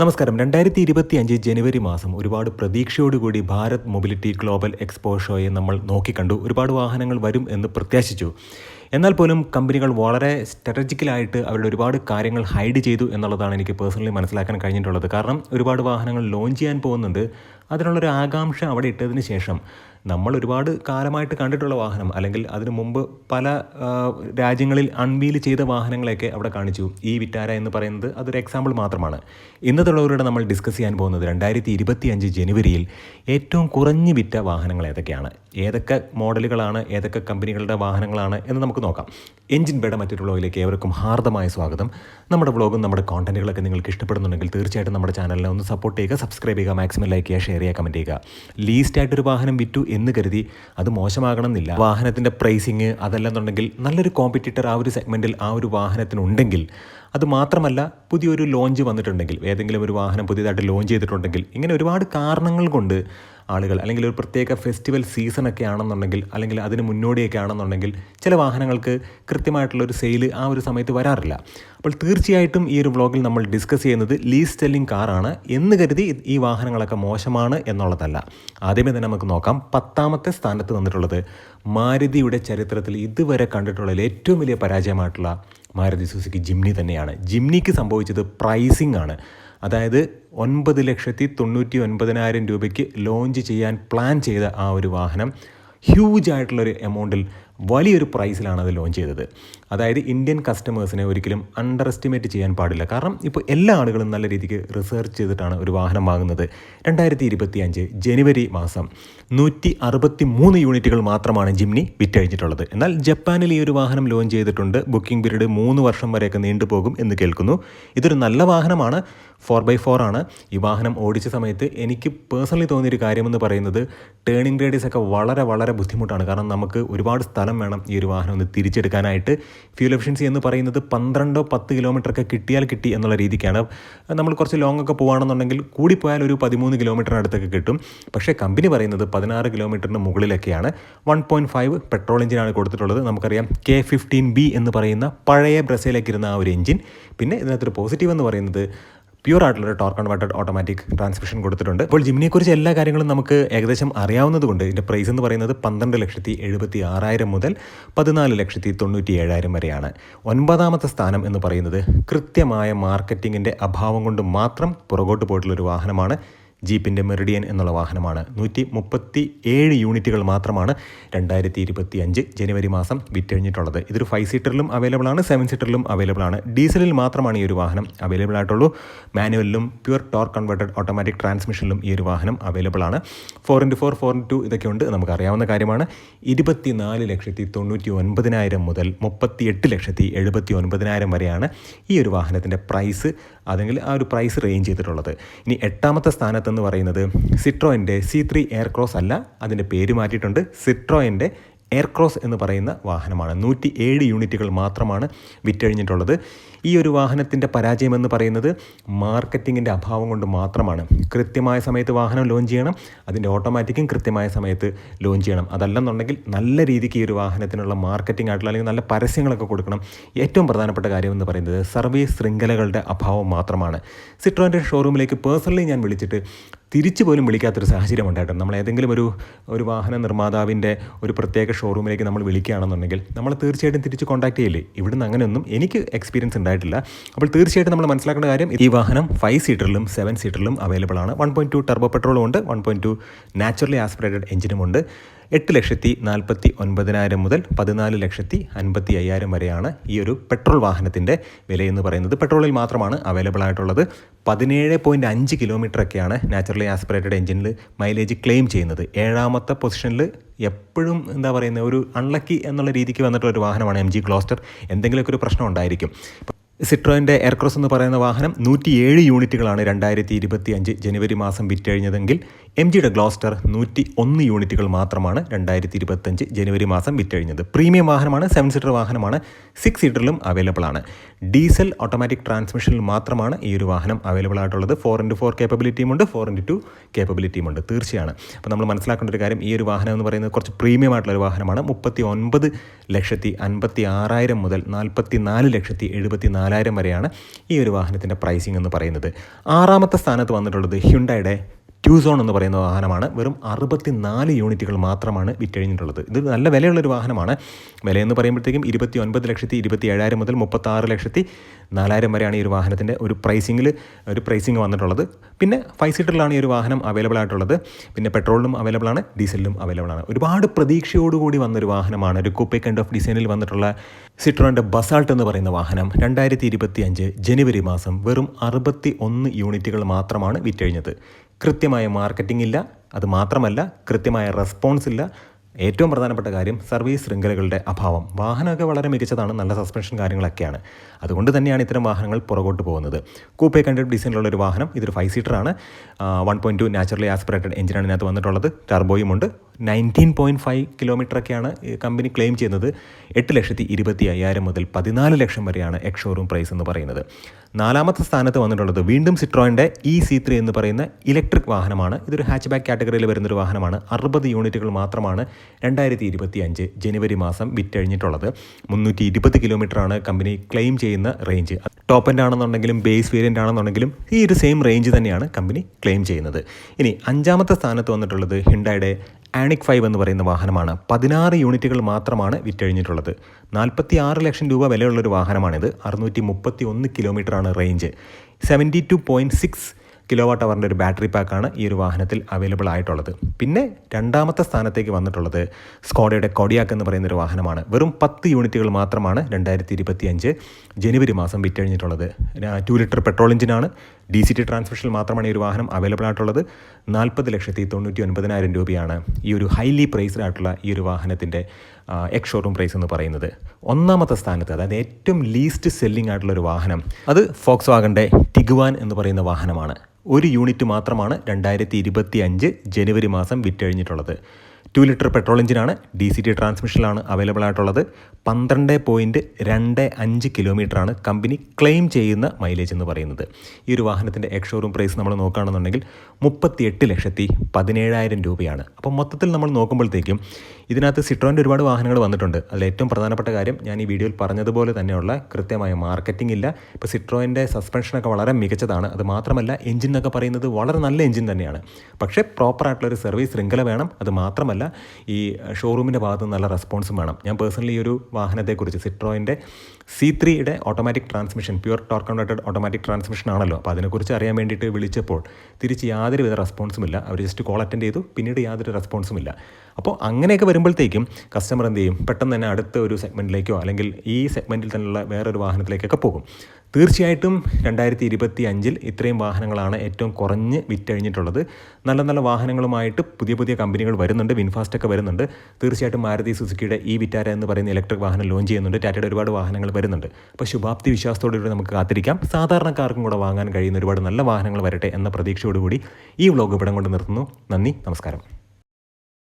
നമസ്കാരം. രണ്ടായിരത്തി ഇരുപത്തി അഞ്ച് ജനുവരി മാസം ഒരുപാട് പ്രതീക്ഷയോടുകൂടി ഭാരത് മൊബിലിറ്റി ഗ്ലോബൽ എക്സ്പോ ഷോയെ നമ്മൾ നോക്കിക്കണ്ടു ഒരുപാട് വാഹനങ്ങൾ വരും എന്ന് പ്രത്യാശിച്ചു. എന്നാൽ പോലും കമ്പനികൾ വളരെ സ്ട്രാറ്റജിക്കലായിട്ട് അവരുടെ ഒരുപാട് കാര്യങ്ങൾ ഹൈഡ് ചെയ്തു എന്നുള്ളതാണ് എനിക്ക് പേഴ്സണലി മനസ്സിലാക്കാൻ കഴിഞ്ഞിട്ടുള്ളത്. കാരണം ഒരുപാട് വാഹനങ്ങൾ ലോഞ്ച് ചെയ്യാൻ പോകുന്നുണ്ട്. അതിനുള്ളൊരു ആകാംക്ഷ അവിടെ ഇട്ടതിന് ശേഷം നമ്മൾ ഒരുപാട് കാലമായിട്ട് കണ്ടിട്ടുള്ള വാഹനം അല്ലെങ്കിൽ അതിനു മുമ്പ് പല രാജ്യങ്ങളിൽ അൺവീൽ ചെയ്ത വാഹനങ്ങളെയൊക്കെ അവിടെ കാണിച്ചു. ഈ വിറ്റാര എന്ന് പറയുന്നത് അതൊരു എക്സാമ്പിൾ മാത്രമാണ്. ഇന്നത്തുള്ളവരുടെ നമ്മൾ ഡിസ്കസ് ചെയ്യാൻ പോകുന്നത് രണ്ടായിരത്തി ഇരുപത്തി അഞ്ച് ജനുവരിയിൽ ഏറ്റവും കുറഞ്ഞ് വിറ്റ വാഹനങ്ങൾ ഏതൊക്കെയാണ്? ഏതൊക്കെ മോഡലുകളാണ് ഏതൊക്കെ കമ്പനികളുടെ വാഹനങ്ങളാണ് എന്ന് നമുക്ക് നോക്കാം. എഞ്ചിൻ ബേഡ മറ്റൊരു വ്ളോഗിലേക്ക് ഏവർക്കും ഹാർദമായ സ്വാഗതം. നമ്മുടെ വ്ളോഗും നമ്മുടെ കോണ്ടന്റുകളൊക്കെ നിങ്ങൾക്ക് ഇഷ്ടപ്പെടുന്നുണ്ടെങ്കിൽ തീർച്ചയായിട്ടും നമ്മുടെ ചാനലിനെ ഒന്ന് സപ്പോർട്ട് ചെയ്യുക സബ്സ്ക്രൈബ് ചെയ്യുക മാക്സിമം ലൈക്ക് ചെയ്യുക ഷെയർ ചെയ്യുക കമന്റ് ചെയ്യുക. ലീസ്റ്റ് ആയിട്ടൊരു വാഹനം വിറ്റു എന്ന് കരുതി അത് മോശമാകണം എന്നില്ല വാഹനത്തിന്റെ പ്രൈസിങ് അതല്ലെന്നുണ്ടെങ്കിൽ നല്ലൊരു കോമ്പറ്റീറ്റർ ആ ഒരു സെഗ്മെന്റിൽ ആ ഒരു വാഹനത്തിനുണ്ടെങ്കിൽ അത് മാത്രമല്ല പുതിയൊരു ലോഞ്ച് വന്നിട്ടുണ്ടെങ്കിൽ ഏതെങ്കിലും ഒരു വാഹനം പുതിയതായിട്ട് ലോഞ്ച് ചെയ്തിട്ടുണ്ടെങ്കിൽ ഇങ്ങനെ ഒരുപാട് കാരണങ്ങൾ കൊണ്ട് ആളുകൾ അല്ലെങ്കിൽ ഒരു പ്രത്യേക ഫെസ്റ്റിവൽ സീസണൊക്കെ ആണെന്നുണ്ടെങ്കിൽ അല്ലെങ്കിൽ അതിന് മുന്നോടിയൊക്കെ ആണെന്നുണ്ടെങ്കിൽ ചില വാഹനങ്ങൾക്ക് കൃത്യമായിട്ടുള്ള ഒരു സെയിൽ ആ ഒരു സമയത്ത് വരാറില്ല. അപ്പോൾ തീർച്ചയായിട്ടും ഈ ഒരു വ്ളോഗിൽ നമ്മൾ ഡിസ്കസ് ചെയ്യുന്നത് ലീസ് സെല്ലിംഗ് കാറാണ് എന്ന് കരുതി ഈ വാഹനങ്ങളൊക്കെ മോശമാണ് എന്നുള്ളതല്ല. ആദ്യമേ തന്നെ നമുക്ക് നോക്കാം. പത്താമത്തെ സ്ഥാനത്ത് വന്നിട്ടുള്ളത് മാരുതിയുടെ ചരിത്രത്തിൽ ഇതുവരെ കണ്ടിട്ടുള്ളതിൽ ഏറ്റവും വലിയ പരാജയമായിട്ടുള്ള മാരുതി സുസുക്കി ജിംനി തന്നെയാണ്. ജിംനിക്ക് സംഭവിച്ചത് പ്രൈസിംഗ് ആണ്. അതായത് ഒൻപത് ലക്ഷത്തി തൊണ്ണൂറ്റി ഒൻപതിനായിരം രൂപയ്ക്ക് ലോഞ്ച് ചെയ്യാൻ പ്ലാൻ ചെയ്ത ആ ഒരു വാഹനം ഹ്യൂജ് ആയിട്ടുള്ളൊരു എമൗണ്ടിൽ വലിയൊരു പ്രൈസിലാണ് അത് ലോഞ്ച് ചെയ്തത്. അതായത് ഇന്ത്യൻ കസ്റ്റമേഴ്സിനെ ഒരിക്കലും അണ്ടർ എസ്റ്റിമേറ്റ് ചെയ്യാൻ പാടില്ല. കാരണം ഇപ്പോൾ എല്ലാ ആളുകളും നല്ല രീതിക്ക് റിസർച്ച് ചെയ്തിട്ടാണ് ഒരു വാഹനം വാങ്ങുന്നത്. രണ്ടായിരത്തി ഇരുപത്തി അഞ്ച് ജനുവരി മാസം നൂറ്റി അറുപത്തി മൂന്ന് യൂണിറ്റുകൾ മാത്രമാണ് ജിംനി വിറ്റഴിഞ്ഞിട്ടുള്ളത് എന്നാൽ ജപ്പാനിൽ ഈ ഒരു വാഹനം ലോഞ്ച് ചെയ്തിട്ടുണ്ട്. ബുക്കിംഗ് പീരീഡ് മൂന്ന് വർഷം വരെയൊക്കെ നീണ്ടുപോകും എന്ന് കേൾക്കുന്നു. ഇതൊരു നല്ല വാഹനമാണ്. ഫോർ ബൈ ഫോർ ആണ്. ഈ വാഹനം ഓടിച്ച സമയത്ത് എനിക്ക് പേഴ്സണലി തോന്നിയൊരു കാര്യമെന്ന് പറയുന്നത് ടേണിംഗ് റേഡിയസ് ഒക്കെ വളരെ വളരെ ബുദ്ധിമുട്ടാണ്. കാരണം നമുക്ക് ഒരുപാട് സ്ഥലം വേണം ഈ ഒരു വാഹനം ഒന്ന് തിരിച്ചെടുക്കാനായിട്ട്. ഫ്യൂൽ എഫിഷ്യൻസി എന്ന് പറയുന്നത് പന്ത്രണ്ടോ പത്ത് കിലോമീറ്റർ ഒക്കെ കിട്ടിയാൽ കിട്ടി എന്നുള്ള രീതിക്കാണ്. നമ്മൾ കുറച്ച് ലോങ് ഒക്കെ പോകുകയാണെന്നുണ്ടെങ്കിൽ കൂടിപ്പോയാൽ ഒരു പതിമൂന്ന് കിലോമീറ്ററിന് അടുത്തൊക്കെ കിട്ടും. പക്ഷേ കമ്പനി പറയുന്നത് പതിനാറ് കിലോമീറ്ററിന് മുകളിലൊക്കെയാണ്. വൺ പോയിന്റ് ഫൈവ് പെട്രോൾ എഞ്ചിനാണ് കൊടുത്തിട്ടുള്ളത്. നമുക്കറിയാം കെ ഫിഫ്റ്റീൻ ബി എന്ന് പറയുന്ന പഴയ ബ്രസയിലേക്ക് ഇരുന്ന ആ ഒരു എഞ്ചിൻ പിന്നെ ഇതിനകത്തൊരു പോസിറ്റീവ് എന്ന് പറയുന്നത് പ്യൂർ ആയിട്ടുള്ള ടോർക്ക് കൺവേർട്ടഡ് ഓട്ടോമാറ്റിക് ട്രാൻസ്മിഷൻ കൊടുത്തിട്ടുണ്ട്. അപ്പോൾ ജിമ്മിനെക്കുറിച്ച് എല്ലാ കാര്യങ്ങളും നമുക്ക് ഏകദേശം അറിയാവുന്നതുകൊണ്ട് ഇതിന്റെ പ്രൈസ് എന്ന് പറയുന്നത് പന്ത്രണ്ട് ലക്ഷത്തി എഴുപത്തി ആറായിരം മുതൽ പതിനാല് ലക്ഷത്തി തൊണ്ണൂറ്റി ഏഴായിരം വരെയാണ്. ഒൻപതാമത്തെ സ്ഥാനം എന്ന് പറയുന്നത് കൃത്യമായ മാർക്കറ്റിങ്ങിന്റെ അഭാവം കൊണ്ട് മാത്രം പുറകോട്ട് പോയിട്ടുള്ളൊരു വാഹനമാണ് ജീപ്പിന്റെ മെറിഡിയൻ എന്നുള്ള വാഹനമാണ്. നൂറ്റി മുപ്പത്തി ഏഴ് യൂണിറ്റുകൾ മാത്രമാണ് രണ്ടായിരത്തി ഇരുപത്തി അഞ്ച് ജനുവരി മാസം വിറ്റഴിഞ്ഞിട്ടുള്ളത്. ഇതൊരു ഫൈവ് സീറ്ററിലും അവൈലബിൾ ആണ് സെവൻ സീറ്ററിലും അവൈലബിൾ ആണ്. ഡീസലിൽ മാത്രമാണ് ഈ ഒരു വാഹനം അവൈലബിൾ ആയിട്ടുള്ളൂ. മാനുവലിലും പ്യുവർ ടോർക്ക് കൺവേർട്ടഡ് ഓട്ടോമാറ്റിക് ട്രാൻസ്മിഷനിലും ഈ ഒരു വാഹനം അവൈലബിൾ ആണ്. Four into four four into ഇതൊക്കെ ഉണ്ട്. നമുക്കറിയാവുന്ന കാര്യമാണ്. ഇരുപത്തി നാല് ലക്ഷത്തി തൊണ്ണൂറ്റി ഒൻപതിനായിരം മുതൽ മുപ്പത്തി എട്ട് ലക്ഷത്തി എഴുപത്തി ഒൻപതിനായിരം വരെയാണ് ഈ ഒരു വാഹനത്തിന്റെ പ്രൈസ് അല്ലെങ്കിൽ ആ ഒരു പ്രൈസ് റേഞ്ച് ചെയ്തിട്ടുള്ളത്. ഇനി എട്ടാമത്തെ സ്ഥാനത്തെന്ന് പറയുന്നത്. സിട്രോയിന്റെ സി ത്രീ എയർക്രോസ് അല്ല അതിന്റെ പേര് മാറ്റിയിട്ടുണ്ട്. സിട്രോയിന്റെ എയർക്രോസ് എന്ന് പറയുന്ന വാഹനമാണ്. നൂറ്റി ഏഴ് യൂണിറ്റുകൾ മാത്രമാണ് വിറ്റഴിഞ്ഞിട്ടുള്ളത്. ഈ ഒരു വാഹനത്തിന്റെ പരാജയം എന്ന് പറയുന്നത് മാർക്കറ്റിങ്ങിന്റെ അഭാവം കൊണ്ട് മാത്രമാണ്. കൃത്യമായ സമയത്ത് വാഹനം ലോഞ്ച് ചെയ്യണം അതിന്റെ ഓട്ടോമാറ്റിക്കും കൃത്യമായ സമയത്ത് ലോഞ്ച് ചെയ്യണം. അതല്ലെന്നുണ്ടെങ്കിൽ നല്ല രീതിക്ക് ഈ ഒരു വാഹനത്തിനുള്ള മാർക്കറ്റിംഗ് ആയിട്ടുള്ള അല്ലെങ്കിൽ നല്ല പരസ്യങ്ങളൊക്കെ കൊടുക്കണം. ഏറ്റവും പ്രധാനപ്പെട്ട കാര്യം എന്ന് പറയുന്നത് സർവീസ് ശൃംഖലകളുടെ അഭാവം മാത്രമാണ്. സിട്രോന്റെ ഷോറൂമിലേക്ക് പേഴ്സണലി ഞാൻ വിളിച്ചിട്ട് തിരിച്ചു പോലും വിളിക്കാത്തൊരു സാഹചര്യം ഉണ്ടായിട്ടുണ്ട്. നമ്മൾ ഏതെങ്കിലും ഒരു ഒരു വാഹന നിർമ്മാതാവിന്റെ ഒരു പ്രത്യേക ഷോറൂമിലേക്ക് നമ്മൾ വിളിക്കുകയാണെന്നുണ്ടെങ്കിൽ നമ്മൾ തീർച്ചയായിട്ടും തിരിച്ച് കോൺടാക്ട് ചെയ്യില്ലേ? ഇവിടുന്ന് അങ്ങനെയൊന്നും എനിക്ക് എക്സ്പീരിയൻസ് ഉണ്ടായിട്ടില്ല. അപ്പോൾ തീർച്ചയായിട്ടും നമ്മൾ മനസ്സിലാക്കേണ്ട കാര്യം ഈ വാഹനം ഫൈവ് സീറ്ററിലും സെവൻ സീറ്ററിലും അവൈലബിൾ ആണ്. വൺ പോയിന്റ് ടു ടർബോ പെട്രോളും ഉണ്ട്. One point two naturally aspirated എഞ്ചിനും ഉണ്ട്. എട്ട് ലക്ഷത്തി നാൽപ്പത്തി ഒൻപതിനായിരം മുതൽ പതിനാല് ലക്ഷത്തി അൻപത്തി അയ്യായിരം വരെയാണ് ഈ ഒരു പെട്രോൾ വാഹനത്തിന്റെ വിലയെന്ന് പറയുന്നത്. പെട്രോളിൽ മാത്രമാണ് അവൈലബിൾ ആയിട്ടുള്ളത്. പതിനേഴ് പോയിന്റ് അഞ്ച് കിലോമീറ്ററൊക്കെയാണ് നാച്ചുറലി ആസ്പിറേറ്റഡ് എഞ്ചിനിൽ മൈലേജ് ക്ലെയിം ചെയ്യുന്നത്. ഏഴാമത്തെ പൊസിഷനിൽ എപ്പോഴും എന്താ പറയുന്നത് ഒരു അൺലക്കി എന്നുള്ള രീതിക്ക് വന്നിട്ടുള്ള ഒരു വാഹനമാണ് എം ജി ക്ലോസ്റ്റർ എന്തെങ്കിലുമൊക്കെ ഒരു പ്രശ്നം ഉണ്ടായിരിക്കും. സിട്രോയിന്റെ എയർക്രോസ് എന്ന് പറയുന്ന വാഹനം നൂറ്റിയേഴ് യൂണിറ്റുകളാണ് രണ്ടായിരത്തി ഇരുപത്തി അഞ്ച് ജനുവരി മാസം വിറ്റഴിഞ്ഞതെങ്കിൽ എം ജിയുടെ ഗ്ലോസ്റ്റർ നൂറ്റി ഒന്ന് യൂണിറ്റുകൾ മാത്രമാണ് രണ്ടായിരത്തി ഇരുപത്തഞ്ച് ജനുവരി മാസം വിറ്റഴിഞ്ഞത്. പ്രീമിയം വാഹനമാണ് സെവൻ സീറ്റർ വാഹനമാണ് സിക്സ് സീറ്ററിലും അവൈലബിൾ ആണ്. ഡീസൽ ഓട്ടോമാറ്റിക് ട്രാൻസ്മിഷനിൽ മാത്രമാണ് ഈ ഒരു വാഹനം അവൈലബിൾ ആയിട്ടുള്ളത്. ഫോർ ഇന്റു ഫോർ കേപ്പബിലിറ്റിയും ഉണ്ട് ഫോർ ഇന്റു ടു കേപ്പബിലിറ്റിയും ഉണ്ട്. തീർച്ചയാണ്. അപ്പോൾ നമ്മൾ മനസ്സിലാക്കേണ്ട ഒരു കാര്യം ഈ ഒരു വാഹനം എന്ന് പറയുന്നത് കുറച്ച് പ്രീമിയം ആയിട്ടുള്ള ഒരു വാഹനമാണ്. മുപ്പത്തി ഒൻപത് ലക്ഷത്തി അൻപത്തി ആറായിരം മുതൽ നാൽപ്പത്തി നാല് ലക്ഷത്തി എഴുപത്തി നാലായിരം വരെയാണ് ഈ ഒരു വാഹനത്തിന്റെ പ്രൈസിംഗ് എന്ന് പറയുന്നത്. ആറാമത്തെ സ്ഥാനത്ത് വന്നിട്ടുള്ളത് ഹ്യുണ്ടായുടെ ട്യൂസോൺ എന്ന് പറയുന്ന വാഹനമാണ്. വെറും അറുപത്തി നാല് യൂണിറ്റുകൾ മാത്രമാണ് വിറ്റഴിഞ്ഞിട്ടുള്ളത്. ഇത് നല്ല വിലയുള്ളൊരു വാഹനമാണ്. വിലയെന്ന് പറയുമ്പോഴത്തേക്കും ഇരുപത്തി ഒൻപത് ലക്ഷത്തി ഇരുപത്തി ഏഴായിരം മുതൽ മുപ്പത്താറ് ലക്ഷത്തി നാലായിരം വരെയാണ് ഈ ഒരു വാഹനത്തിന്റെ ഒരു പ്രൈസിങ്ങിൽ ഒരു പ്രൈസിങ് വന്നിട്ടുള്ളത്. പിന്നെ ഫൈവ് സീറ്ററിലാണ് ഈ ഒരു വാഹനം അവൈലബിൾ ആയിട്ടുള്ളത്. പിന്നെ പെട്രോളിലും അവൈലബിൾ ആണ് ഡീസലിലും അവൈലബിൾ ആണ്. ഒരുപാട് പ്രതീക്ഷയോടുകൂടി വന്നൊരു വാഹനമാണ്. ഒരു കൂപ്പേ കൈൻഡ് ഓഫ് ഡിസൈനിൽ വന്നിട്ടുള്ള സിട്രോന്റെ ബസാൾട്ട് എന്ന് പറയുന്ന വാഹനം രണ്ടായിരത്തി ഇരുപത്തി അഞ്ച് ജനുവരി മാസം വെറും അറുപത്തി ഒന്ന് യൂണിറ്റുകൾ മാത്രമാണ് വിറ്റഴിഞ്ഞത്. കൃത്യമായ മാർക്കറ്റിംഗ് ഇല്ല. അത് മാത്രമല്ല കൃത്യമായ റെസ്പോൺസ് ഇല്ല. ഏറ്റവും പ്രധാനപ്പെട്ട കാര്യം സർവീസ് ശൃംഖലകളുടെ അഭാവം. വാഹനമൊക്കെ വളരെ മികച്ചതാണ് നല്ല സസ്പെൻഷൻ കാര്യങ്ങളൊക്കെയാണ്. അതുകൊണ്ട് തന്നെയാണ് ഇത്തരം വാഹനങ്ങൾ പുറകോട്ട് പോകുന്നത്. കൂപ്പേ കണ്ടഡ് ഡിസൈനിലുള്ള ഒരു വാഹനം ഇതൊരു five സീറ്ററാണ് one point two naturally aspirated എഞ്ചിനാണ് ഇതിനകത്ത് വന്നിട്ടുള്ളത്. ടർബോയും ഉണ്ട്. നയന്റീൻ പോയിന്റ് ഫൈവ് കിലോമീറ്ററൊക്കെയാണ് കമ്പനി ക്ലെയിം ചെയ്യുന്നത്. എട്ട് ലക്ഷത്തി ഇരുപത്തി അയ്യായിരം മുതൽ പതിനാല് ലക്ഷം വരെയാണ് എക്സ് ഷോറൂം പ്രൈസ് എന്ന് പറയുന്നത്. നാലാമത്തെ സ്ഥാനത്ത് വന്നിട്ടുള്ളത് വീണ്ടും സിട്രോയിന്റെ ഇ സി ത്രീ എന്ന് പറയുന്ന ഇലക്ട്രിക് വാഹനമാണ്. ഇതൊരു ഹാച്ച് ബാക്ക് കാറ്റഗറിയിൽ വരുന്നൊരു വാഹനമാണ്. അറുപത് യൂണിറ്റുകൾ മാത്രമാണ് രണ്ടായിരത്തി ഇരുപത്തി അഞ്ച് ജനുവരി മാസം വിറ്റഴിഞ്ഞിട്ടുള്ളത്. മുന്നൂറ്റി ഇരുപത് കിലോമീറ്ററാണ് കമ്പനി ക്ലെയിം ചെയ്യുന്ന റേഞ്ച് ടോപ്പ് എൻഡ് ആണെന്നുണ്ടെങ്കിലും ബേസ് വേരിയന്റ് ആണെന്നുണ്ടെങ്കിലും ഈ ഒരു സെയിം റേഞ്ച് തന്നെയാണ് കമ്പനി ക്ലെയിം ചെയ്യുന്നത്. ഇനി അഞ്ചാമത്തെ സ്ഥാനത്ത് വന്നിട്ടുള്ളത് ഹിണ്ടായുടെ ആണിക് ഫൈവ് എന്ന് പറയുന്ന വാഹനമാണ്. പതിനാറ് യൂണിറ്റുകൾ മാത്രമാണ് വിറ്റഴിഞ്ഞിട്ടുള്ളത്. നാൽപ്പത്തി ആറ് ലക്ഷം രൂപ വിലയുള്ളൊരു വാഹനമാണിത്. അറുന്നൂറ്റി മുപ്പത്തി ഒന്ന് കിലോമീറ്ററാണ് range. Seventy two point six kilo watt അവറിന്റെ ഒരു ബാറ്ററി പാക്കാണ് ഈ ഒരു വാഹനത്തിൽ അവൈലബിൾ ആയിട്ടുള്ളത്. പിന്നെ രണ്ടാമത്തെ സ്ഥാനത്തേക്ക് വന്നിട്ടുള്ളത് സ്കോഡയുടെ കൊടിയാക്ക് എന്ന് പറയുന്ന ഒരു വാഹനമാണ്. വെറും പത്ത് യൂണിറ്റുകൾ മാത്രമാണ് രണ്ടായിരത്തി ഇരുപത്തി അഞ്ച് ജനുവരി മാസം വിറ്റഴിഞ്ഞിട്ടുള്ളത്. ടു ലിറ്റർ പെട്രോൾ എഞ്ചിനാണ് ഡി സി ടി ട്രാൻസ്മിഷനിൽ മാത്രമാണ് ഈ ഒരു വാഹനം അവൈലബിൾ ആയിട്ടുള്ളത്. നാൽപ്പത് ലക്ഷത്തി തൊണ്ണൂറ്റി ഒൻപതിനായിരം രൂപയാണ് ഈ ഒരു ഹൈലി പ്രൈസ്ഡ് ആയിട്ടുള്ള ഈ ഒരു വാഹനത്തിന്റെ എക്സ് ഷോറൂം പ്രൈസ് എന്ന് പറയുന്നത്. ഒന്നാമത്തെ സ്ഥാനത്ത് അതായത് ഏറ്റവും ലീസ്റ്റ് സെല്ലിംഗ് ആയിട്ടുള്ള ഒരു വാഹനം അത് ഫോക്സ് വാഗന്റെ ടിഗുവാൻ എന്ന് പറയുന്ന വാഹനമാണ്. ഒരു യൂണിറ്റ് മാത്രമാണ് രണ്ടായിരത്തി ജനുവരി മാസം വിറ്റഴിഞ്ഞിട്ടുള്ളത്. ടു ലിറ്റർ പെട്രോൾ എഞ്ചിനാണ് ഡി സി ടി ട്രാൻസ്മിഷനിലാണ് അവൈലബിൾ ആയിട്ടുള്ളത്. പന്ത്രണ്ട് പോയിന്റ് രണ്ട് അഞ്ച് കിലോമീറ്ററാണ് കമ്പനി ക്ലെയിം ചെയ്യുന്ന മൈലേജ് എന്ന് പറയുന്നത്. ഈ ഒരു വാഹനത്തിന്റെ എക്സ് ഷോറൂം പ്രൈസ് നമ്മൾ നോക്കുകയാണെന്നുണ്ടെങ്കിൽ മുപ്പത്തി എട്ട് ലക്ഷത്തി പതിനേഴായിരം രൂപയാണ്. അപ്പോൾ മൊത്തത്തിൽ നമ്മൾ നോക്കുമ്പോഴത്തേക്കും ഇതിനകത്ത് സിട്രോന്റെ ഒരുപാട് വാഹനങ്ങൾ വന്നിട്ടുണ്ട്. അതിൽ ഏറ്റവും പ്രധാനപ്പെട്ട കാര്യം ഞാൻ ഈ വീഡിയോയിൽ പറഞ്ഞതുപോലെ തന്നെയുള്ള കൃത്യമായ മാർക്കറ്റിംഗ് ഇല്ല. ഇപ്പോൾ സിട്രോയിന്റെ സസ്പെൻഷനൊക്കെ വളരെ മികച്ചതാണ്. അത് മാത്രമല്ല എഞ്ചിൻ എന്നൊക്കെ പറയുന്നത് വളരെ നല്ല എഞ്ചിൻ തന്നെയാണ്. പക്ഷേ പ്രോപ്പറായിട്ടുള്ളൊരു സർവീസ് ശൃംഖല വേണം. അത് മാത്രമല്ല ഈ ഷോറൂമിന്റെ ഭാഗത്ത് നല്ല റെസ്പോൺസും വേണം. ഞാൻ പേഴ്സണലി ഈ ഒരു വാഹനത്തെക്കുറിച്ച് സിട്രോയിന്റെ സി ത്രീയുടെ automatic transmission pure torque converted automatic transmission ആണല്ലോ. അപ്പോൾ അതിനെക്കുറിച്ച് അറിയാൻ വേണ്ടിയിട്ട് വിളിച്ചപ്പോൾ തിരിച്ച് യാതൊരുവിധ റെസ്പോൺസും ഇല്ല. അവർ ജസ്റ്റ് കോൾ അറ്റൻഡ് ചെയ്തു. പിന്നീട് യാതൊരു റെസ്പോൺസും ഇല്ല. അപ്പോൾ അങ്ങനെയൊക്കെ വരുമ്പോഴത്തേക്കും കസ്റ്റമർ എന്ത് ചെയ്യും? പെട്ടെന്ന് തന്നെ അടുത്ത ഒരു സെഗ്മെന്റിലേക്കോ അല്ലെങ്കിൽ ഈ സെഗ്മെന്റിൽ തന്നെയുള്ള വേറൊരു വാഹനത്തിലേക്കൊക്കെ പോകും. തീർച്ചയായിട്ടും രണ്ടായിരത്തി ഇരുപത്തി അഞ്ചിൽ ഇത്രയും വാഹനങ്ങളാണ് ഏറ്റവും കുറഞ്ഞ് വിറ്റഴിഞ്ഞിട്ടുള്ളത്. നല്ല നല്ല വാഹനങ്ങളുമായിട്ട് പുതിയ പുതിയ കമ്പനികൾ വരുന്നുണ്ട്. വിൻഫാസ്റ്റൊക്കെ വരുന്നുണ്ട്. തീർച്ചയായിട്ടും മാരുതി സുസുക്കിയുടെ ഈ വിറ്റാര എന്ന് പറയുന്ന ഇലക്ട്രിക് വാഹനം ലോഞ്ച് ചെയ്യുന്നുണ്ട്. ടാറ്റയുടെ ഒരുപാട് വാഹനങ്ങൾ വരുന്നുണ്ട്. അപ്പോൾ ശുഭാപ്തി വിശ്വാസത്തോടുകൂടി നമുക്ക് കാത്തിരിക്കാം. സാധാരണക്കാർക്കും കൂടെ വാങ്ങാൻ കഴിയുന്ന ഒരുപാട് നല്ല വാഹനങ്ങൾ വരട്ടെ എന്ന പ്രതീക്ഷയോടുകൂടി ഈ വ്ലോഗ് ഇവിടം കൊണ്ട് നിർത്തുന്നു. നന്ദി നമസ്കാരം.